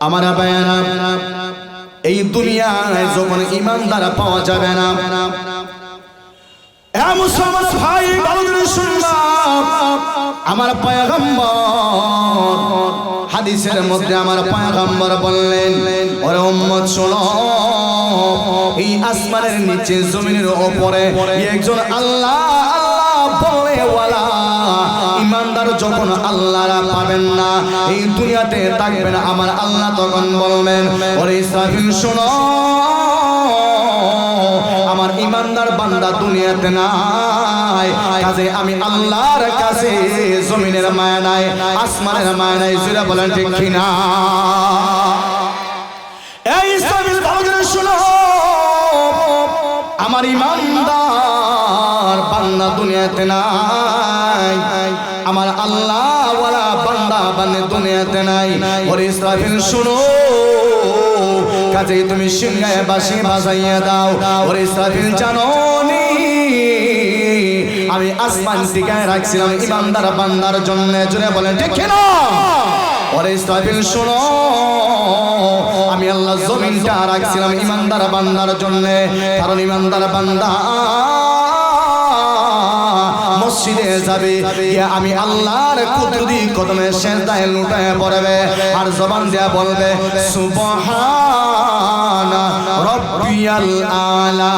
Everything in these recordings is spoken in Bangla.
আমার বায়ানা এই যখন ইমানদার পাওয়া যাবে না। আমার পয়গম্বর, হাদিসের মধ্যে আমার পয়গম্বর বললেন, ওরে উম্মত, শোনো। এই আসমানের নিচে জমিনের উপরে একজন আল্লাহ আল্লাহ বলে ওয়ালা ইমানদার যখন আল্লাহরা পাবেন না, এই দুনিয়াতে থাকবেন আমার আল্লাহ তখন বলবেন, ওরে ইসরাফিল, শোনো, আমার ইমানদার বান্দা দুনিয়াতে নাই। কাজে আমি আল্লাহর কাছে জমিনের মায়া নাই আসমানের মায়া নাই জুড়ে বলেন, ঠিক কিনা? এই ইসলামিল ভালো শুনো, আমার ইমানদার বান্দা দুনিয়াতে নাই। আমার আল্লাহ বান্দা বান্দে দুনিয়াতে নাই। ওরে ইসরাফিল, শুনো। কাজেই তুমি সিংহায় বাসি বাজাইয়া দাও। ওরে ইসরাফিল, জানো আমি আসমান টিকায় রাখছিলাম ইমানদার বান্দার জন্য। জুড়ে বলেন, ঠিক না ওরে ইসরাফিল, শোনো। আমি আল্লাহ জমিনটা রাখছিলাম ইমানদার বান্দার জন্য। কারণ ইমানদার বান্দা মসজিদে যাবে আমি আল্লাহর কুদরতি কদমে সেজদায় লুটায় পড়বে আর জবান দেয়া বলবে, সুবহানা রব্বিয়াল আলা।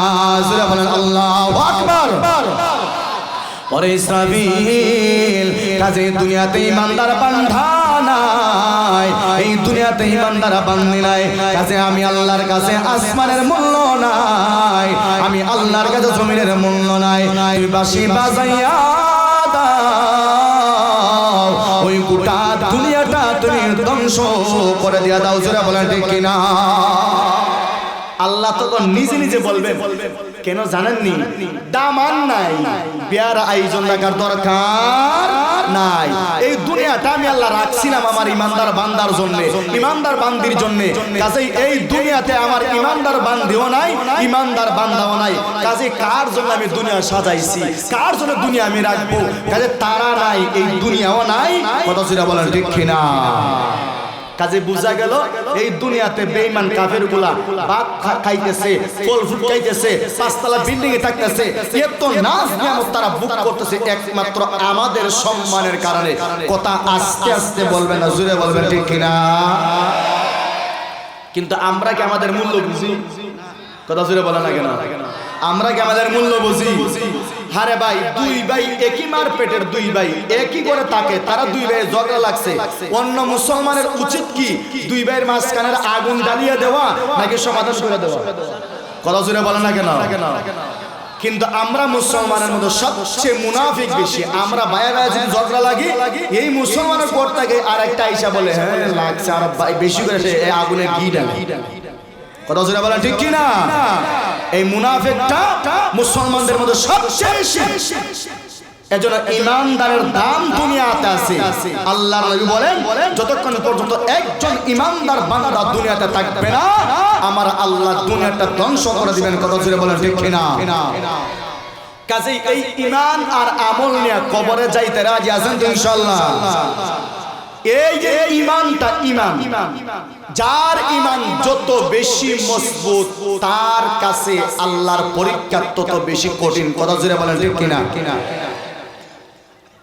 জোরে বলেন, আল্লাহু আকবার। ওরে ইসরাফিল কাজে দুনিয়াতে ইমানদার বান্ধা নাই। এই দুনিয়াতে ইমানদার বান্ধি নাই। কাজে আমি আল্লাহর কাছে আসমানের মূল্য নাই। আমি আল্লাহর কাছে জমিনের মূল্য নাই। তুই বাসি বাজাইয়া ওই গোটা দুনিয়াটা তুমি ধ্বংস করে দিয়া দাও। জোরে বলেন ঠিক কিনা? আল্লাহ তখন নিজে নিজে বলবে, কেন জানেননি? দামান নাই। বিয়ার আয়োজন রাখার দরকার নাই। এই দুনিয়াটা আমি আল্লাহ রাখছিলাম আমার ইমানদার বান্দার জন্য। ইমানদার বান্দির জন্য। কাজেই এই দুনিয়াতে আমার ইমানদার বান্দিও নাই, ইমানদার বান্দাও নাই। কাজে কার জন্য আমি দুনিয়া সাজাইছি? কার জন্য দুনিয়া আমি রাখব? কাজে তারা নাই, এই দুনিয়াও নাই। কথা সেটা বলেন ঠিক কিনা? কাজে বোঝা গেল এই দুনিয়াতে বেঈমান কাফেরগুলা বাপ খাইতেছে ফল ফ্রুট খাইতেছে পাঁচতলা বিল্ডিং এ থাকতেছে। এত নাচ নিয়ামত তারা বুক করতেছে একমাত্র আমাদের সম্মানের কারণে। কথা আস্তে আস্তে বলবেন না জুড়ে বলবেন ঠিক কিনা? কিন্তু আমরা কি আমাদের মূল্য বুঝি কথা জুড়ে বলে না। কেন আমরা কি আমাদের মূল্য বুঝি হারে ভাই, দুই ভাই একই মার পেটের দুই ভাই, একই করে থাকে তারা দুই ভাই ঝগড়া লাগছে। অন্য মুসলমানের উচিত কি? দুই ভাইয়ের মাঝখানের আগুন জ্বালিয়ে দেওয়া নাকি সমাধান করে দেওয়া? কথা জুড়ে বলে না কেন? কিন্তু আমরা মুসলমানের মধ্যে সবচেয়ে মুনাফিক বেশি। আমরা ভাইয়া ভাইয়া যদি ঝগড়া লাগি, এই মুসলমানের পর থেকে আর একটা আইসা বলে হ্যাঁ লাগছে আর ভাই, বেশি করে সে আগুনে ঘি ডালে কথা জোরে বলেন ঠিক কি না এই মুনাফিকটা মুসলমানদের মধ্যে সবচেয়ে বেশি। এজন্য দাম দুনিয়াতে আছে। যতক্ষণ একজন ইমানদার দুনিয়াতে থাকবে না, আমার এই ইমান আর আমল নিয়ে কবরে যাইতে রাজি আছেন তো ইনশাআল্লাহ? এই যে ইমানটা ইমান, যার ইমান যত বেশি মজবুত, তার কাছে আল্লাহর পরীক্ষা তত বেশি কঠিন। কথা জুড়ে বলেন ঠিক কিনা?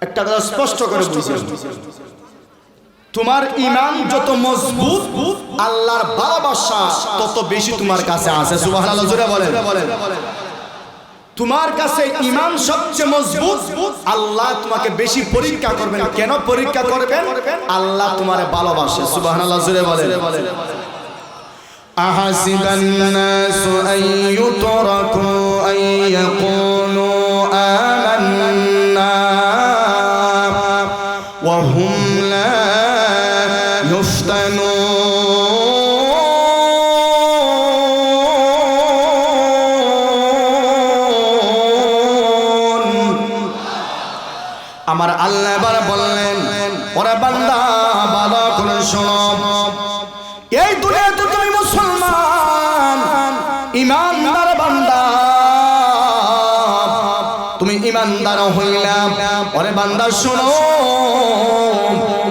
একটা কথা স্পষ্ট করে বুঝেন তোমার ইমান যত মজবুত, আল্লাহর ভালোবাসা তত বেশি তোমার কাছে আছে। সুবহানাল্লাহ জুড়ে বলেন। তোমার কাছে ইমান সবচেয়ে মজবুত আল্লাহ তোমাকে বেশি পরীক্ষা করবেন কেন পরীক্ষা করবেন আল্লাহ তোমার ভালোবাসে সুবহানাল্লাহ জুড়ে বলেন أحسب الناس أن يتركوا أن يقولوا آمنا وهم হইলাম। ওরে বান্দা, শোনো।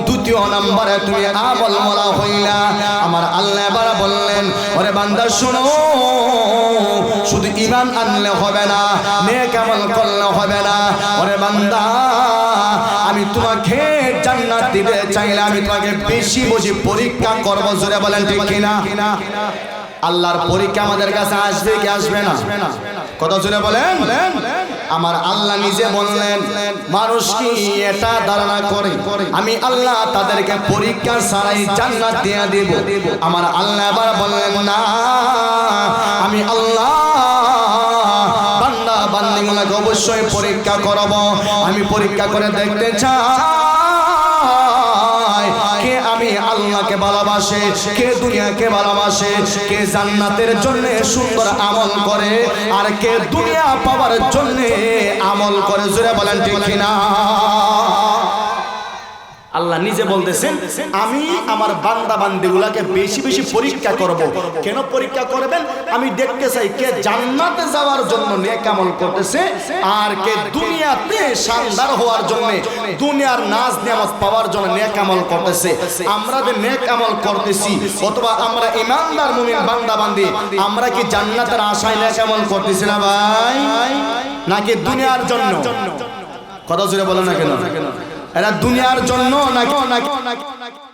দ্বিতীয় নম্বরে তুমি আমল মরা হইলা। আমার আল্লাহ এবার বললেন, ওরে বান্দা, শোনো। শুধু ইমান আনলে হবে না, নেক আমল করলে হবে না। ওরে বান্দা, আমি তোমাকে জান্নাত দিতে চাইলে আমি তোমাকে বেশি বুঝি পরীক্ষা করব, জোরে বলেন ঠিক কিনা? আল্লাহর পরীক্ষা আমাদের কাছে আসবে কি আসবে না? কত জোরে বলেন, আমার আল্লাহ নিজে বললেন, মানুষ কি এটা ধারণা করে? আমি আল্লাহ তাদেরকে পরীক্ষা ছাড়াই জান্নাত দিয়ে দেব। আমার আল্লাহ এবার বললেন, না, আমি আল্লাহ বান্দা বান্দিগুলোকে অবশ্যই পরীক্ষা করব। আমি পরীক্ষা করে দেখতে চাই। আল্লাহকে ভালোবাসে, কে দুনিয়াকে ভালোবাসে, কে জান্নাতের জন্য সুন্দর আমল করে, আর কে দুনিয়া পাওয়ার জন্য আমল করে, জোরে বলেন ঠিক না আল্লাহ নিজে বলতেছেন আমি আমার বান্দা বান্দিগুলাকে বেশি বেশি পরীক্ষা করব। কেন পরীক্ষা করবেন? আমি দেখতে চাই কে জান্নাতে যাওয়ার জন্য নেক আমল করতেছে আর কে দুনিয়াতে শানদার হওয়ার জন্য দুনিয়ার নাজ নিয়ামত পাওয়ার জন্য নেক আমল করতেছে। আমরা যে নেক আমল করতেছি অথবা আমরা ইমানদার মুমিন বান্দা বান্দি আমরা কি জান্নাতের আশায় নেক আমল করতেছি না ভাই? নাকি দুনিয়ার জন্য? কথা জুড়ে বলো না কেন? এরা দুনিয়ার জন্য নাকি নাকি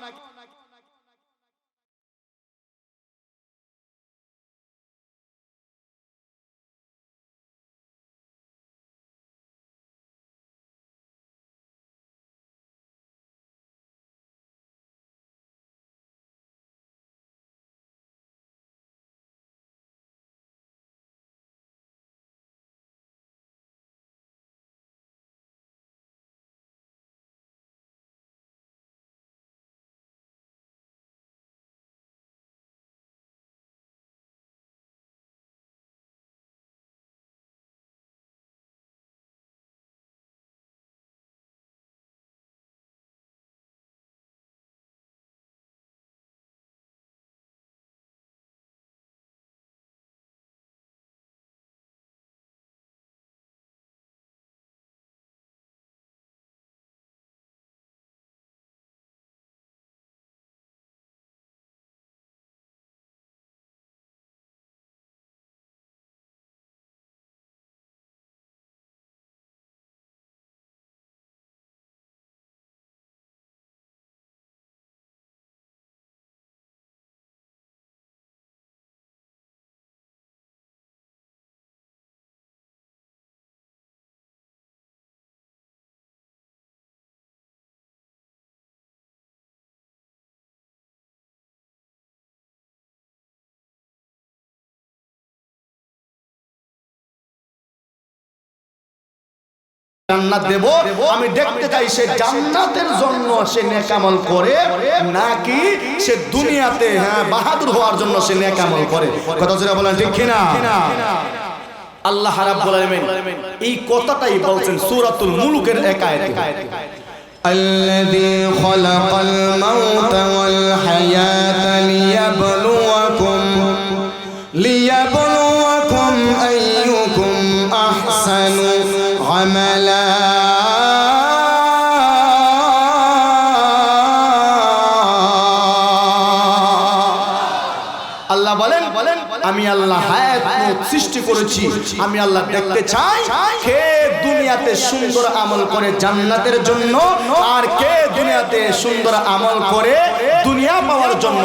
জান্নাত দেব আমি দেখতে চাই সে জান্নাতের জন্য সে নেকামল করে নাকি সে দুনিয়াতে হ্যাঁ বাহাদুর হওয়ার জন্য সে নেকামল করে কথা যেটা বলেন ঠিক কিনা আল্লাহ রাব্বুল আলামিন এই কথাটাই বলছেন সূরাতুল মুলুকের এক আয়াতে الذي خلق الموت والحياة আল্লাহ বলেন বলেন আমি আল্লাহ হায়াত সৃষ্টি করেছি। আমি আল্লাহ দেখতে চাই কে দুনিয়াতে সুন্দর আমল করে জান্নাতের জন্য আর কে দুনিয়াতে সুন্দর আমল করে দুনিয়া পাওয়ার জন্য।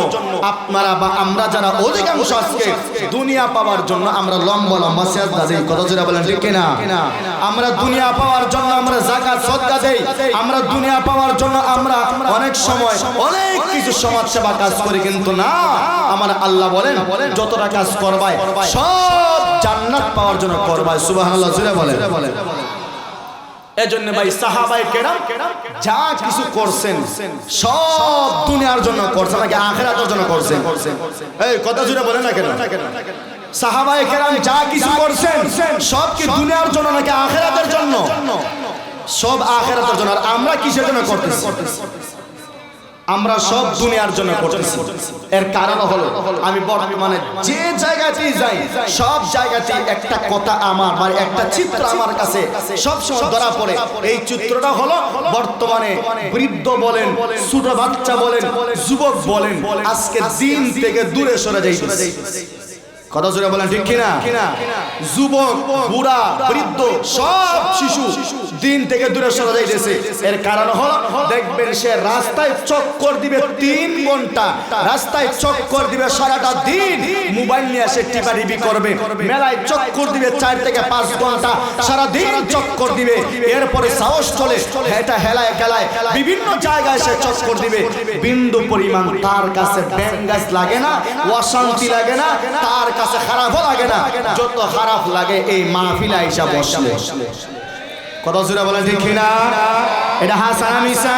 আপনারা বা আমরা যারা অধিকাংশ আজকে দুনিয়া পাওয়ার জন্য আমরা লম্বা লম্বা সেজদা দেই। কত জোরে বলেন ঠিক কিনা? আমরা দুনিয়া পাওয়ার জন্য আমরা যাকাত সদকা দেই। আমরা দুনিয়া পাওয়ার জন্য আমরা অনেক সময় অনেক কিছু সমাজ সেবা কাজ করি কিন্তু না আমার আল্লাহ বলেন যতটা কাজ করবাই সব জান্নাত পাওয়ার জন্য করবাই সুবহানাল্লাহ জুড়ে বলেন। এজন্য ভাই কেরাম যা কিছু সব দুনিয়ার জন্য নাকি জন্য এই, কথা বলেন না কেন? কেরাম যা কিছু সব কি দুনিয়ার জন্য নাকি জন্য? সব জন্য। আর আমরা কিসের জন্য করতেছি? আমরা সব দুনিয়ার জন্য করতেছি। এর কারণ হলো, আমি বর্তমানে যে জায়গাতেই যাই, সব জায়গাতেই একটা কথা আমার মানে একটা চিত্র আমার কাছে সব সময় ধরা পড়ে। এই চিত্রটা হলো বর্তমানে বৃদ্ধ বলেন, ছোট বাচ্চা বলেন, যুবক বলেন, আজকে দিন থেকে দূরে সরে যাইতেছে। কথা জোরে বলেন ঠিক কিনা? যুবক বুড়া বৃদ্ধ সব শিশু দিন থেকে দূরে সরে যাইতেছে। এর কারণ হলো দেখবেন সে রাস্তায় চক্কর দিবে তিন ঘণ্টা। রাস্তায় চক্কর দিবে সারাটা দিন। মোবাইল নিয়ে এসে টিপাটিপি করবে। মেলায় চক্কর দিবে চার থেকে পাঁচ ঘণ্টা। সারা দিন চক্কর দিবে। এরপরে সাহস চলে এটা হেলায় খেলায়। বিভিন্ন জায়গায় সে চক্কর দিবে। বিন্দু পরিমাণ তার কাছে ব্যাঙ্গাস লাগে না অশান্তি লাগে না। তার কাছে খারাপও লাগে না, যত খারাপ লাগে এই মাহফিলা আইসা বসলে। কত জোরে বলেন, ঠিক না এটা হাসান মিসা